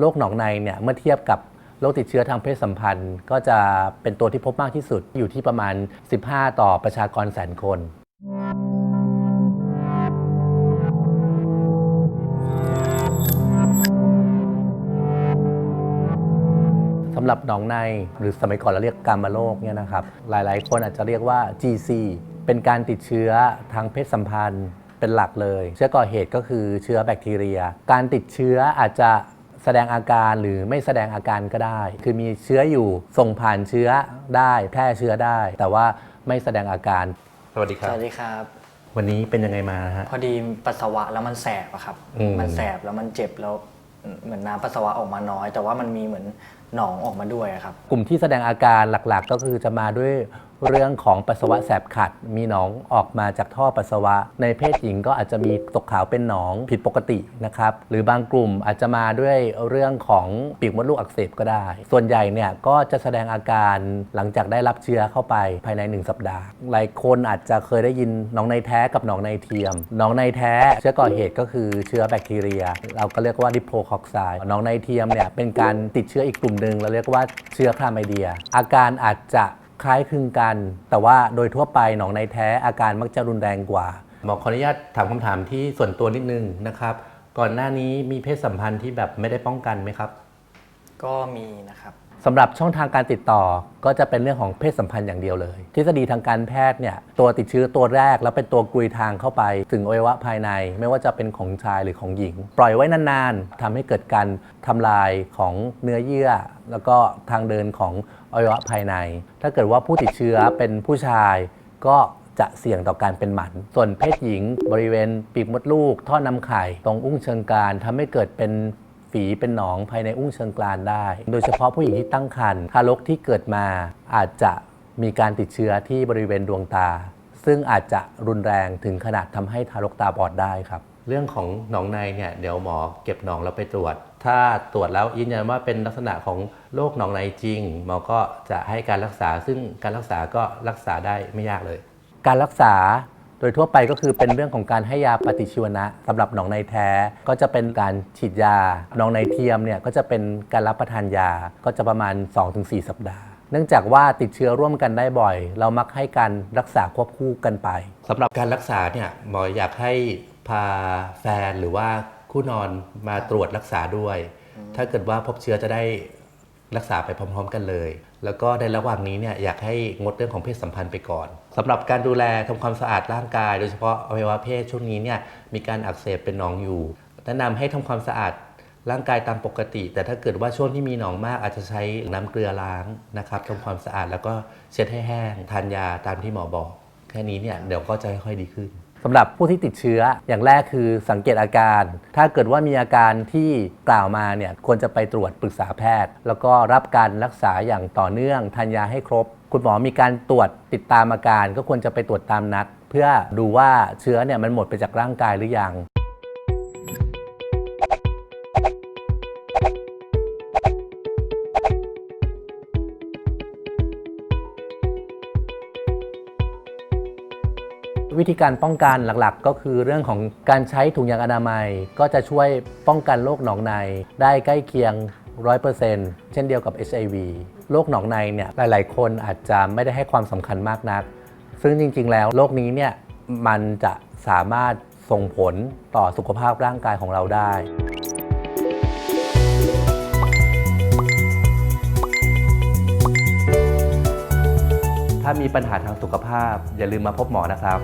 โรคหนองในเนี่ยเมื่อเทียบกับโรคติดเชื้อทางเพศสัมพันธ์ ก็จะเป็นตัวที่พบมากที่สุดอยู่ที่ประมาณ 15 ต่อประชากรแสนคน สำหรับหนองในหรือสมัยก่อนเราเรียกกามาโรคเนี่ยนะครับ หลายๆ คนอาจจะเรียกว่า GC เป็นการติดเชื้อทางเพศสัมพันธ์เป็นหลักเลย เชื้อก่อเหตุก็คือเชื้อแบคทีเรีย การติดเชื้ออาจจะ แสดงอาการหรือไม่แสดงอาการก็ได้ คือมีเชื้ออยู่ส่งผ่านเชื้อได้แพร่เชื้อได้ แต่ว่าไม่แสดงอาการ สวัสดีคสรับวัสดีครับ วันนี้เป็นยังไงมาฮะ พอดีปัสสาวะแล้วมันแสบอะครับ อืม มันแสบแล้วมันเจ็บแล้วเหมือนน้ำปัสสาวะออกมาน้อย แต่ว่ามันมีเหมือนหนองออกมาด้วยอะครับ กลุ่มที่แสดงอาการหลักๆ ก็คือจะมาด้วย เรื่องของปัสสาวะแสบขัด มีหนองออกมาจากท่อปัสสาวะ ในเพศหญิงก็อาจจะมีตกขาวเป็นหนองผิดปกตินะครับหรือบางกลุ่มอาจจะมาด้วยเรื่องของปีกมดลูกอักเสบก็ได้ ส่วนใหญ่เนี่ยก็จะแสดงอาการหลังจากได้รับเชื้อเข้าไปภายใน 1 สัปดาห์ หลายคนอาจจะเคยได้ยินหนองในแท้กับหนองในเทียมหนองในแท้เชื้อก่อเหตุก็คือเชื้อแบคทีเรีย เราก็เรียกว่าดิโพคอกไซด์หนองในเทียมเนี่ยเป็นการติดเชื้ออีกกลุ่มหนึ่งเราเรียกว่าเชื้อคลาไมเดีย อาการอาจจะ คล้ายคลึงกัน แต่ว่าโดยทั่วไปหนองในแท้อาการมักจะรุนแรงกว่า หมอขออนุญาตถามคำถามที่ส่วนตัวนิดนึงนะครับ ก่อนหน้านี้มีเพศสัมพันธ์ที่แบบไม่ได้ป้องกันไหมครับ ก็มีนะครับ สำหรับช่องทางการติดต่อก็จะเป็นเรื่องของเพศสัมพันธ์อย่างเดียวเลย ทฤษฎีทางการแพทย์เนี่ยตัวติดเชื้อตัวแรก แล้วเป็นตัวกุยทางเข้าไป ถึงอวัยวะภายใน ไม่ว่าจะเป็นของชายหรือของหญิง ปล่อยไว้นานๆทำให้เกิดการทำลายของเนื้อเยื่อ แล้วก็ทางเดินของอวัยวะภายใน ถ้าเกิดว่าผู้ติดเชื้อเป็นผู้ชายก็จะเสี่ยงต่อการเป็นหมัน ส่วนเพศหญิง บริเวณปีกมดลูก ท่อนำไข่ ตรงอุ้งเชิงกรานทำให้เกิดเป็น ฝีเป็นหนองภายในอุ้งเชิงกรานได้ โดยเฉพาะผู้หญิงที่ตั้งครรภ์ทารกที่เกิดมาอาจจะมีการติดเชื้อที่บริเวณดวงตา ซึ่งอาจจะรุนแรงถึงขนาดทำให้ทารกตาบอดได้ครับเรื่องของหนองในเนี่ยเดี๋ยวหมอเก็บหนองเราไปตรวจ ถ้าตรวจแล้วยืนยันว่าเป็นลักษณะของโรคหนองในจริง หมอก็จะให้การรักษาซึ่งการรักษาก็รักษาได้ไม่ยากเลย การรักษา โดยทั่วไปก็คือเป็นเรื่องของการให้ยาปฏิชีวนะสำหรับหนองในแท้ก็จะเป็นการฉีดยาหนองในเทียมเนี่ยก็จะเป็นการรับประทานยาก็จะประมาณ 2-4 สัปดาห์ เนื่องจากว่าติดเชื้อร่วมกันได้บ่อย เรามักให้การรักษาควบคู่กันไปสำหรับการรักษาเนี่ยหมออยากให้พาแฟนหรือว่าคู่นอนมาตรวจรักษาด้วย ถ้าเกิดว่าพบเชื้อจะได้ รักษาไปพร้อม ๆ กันเลย แล้วก็ในระหว่างนี้เนี่ยอยากให้งดเรื่องของเพศสัมพันธ์ไปก่อนสำหรับการดูแลทำความสะอาดร่างกาย โดยเฉพาะอวัยวะเพศช่วงนี้เนี่ยมีการอักเสบเป็นหนองอยู่ แนะนำให้ทำความสะอาดร่างกายตามปกติ แต่ถ้าเกิดว่าช่วงที่มีหนองมากอาจจะใช้น้ำเกลือล้างนะครับทำความสะอาดแล้วก็เช็ดให้แห้งทานยาตามที่หมอบอก แค่นี้เนี่ยเดี๋ยวก็จะค่อยๆดีขึ้น สำหรับผู้ที่ติดเชื้ออย่างแรกคือสังเกตอาการ ถ้าเกิดว่ามีอาการที่กล่าวมาเนี่ยควรจะไปตรวจปรึกษาแพทย์ แล้วก็รับการรักษาอย่างต่อเนื่องทานยาให้ครบ คุณหมอมีการตรวจติดตามอาการ ก็ควรจะไปตรวจตามนัด เพื่อดูว่าเชื้อเนี่ยมันหมดไปจากร่างกายหรือยัง วิธีการป้องกันหลักๆ ก็คือเรื่องของการใช้ถุงยางอนามัย ก็จะช่วยป้องกันโรคหนองในได้ใกล้เคียง 100%เช่นเดียวกับ HIV โรคหนองในเนี่ยหลายๆ คนอาจจะไม่ได้ให้ความสำคัญมากนัก ซึ่งจริงๆ แล้วโรคนี้เนี่ยมันจะสามารถส่งผลต่อสุขภาพร่างกายของเราได้ ถ้ามีปัญหาทางสุขภาพ อย่าลืมมาพบหมอนะครับ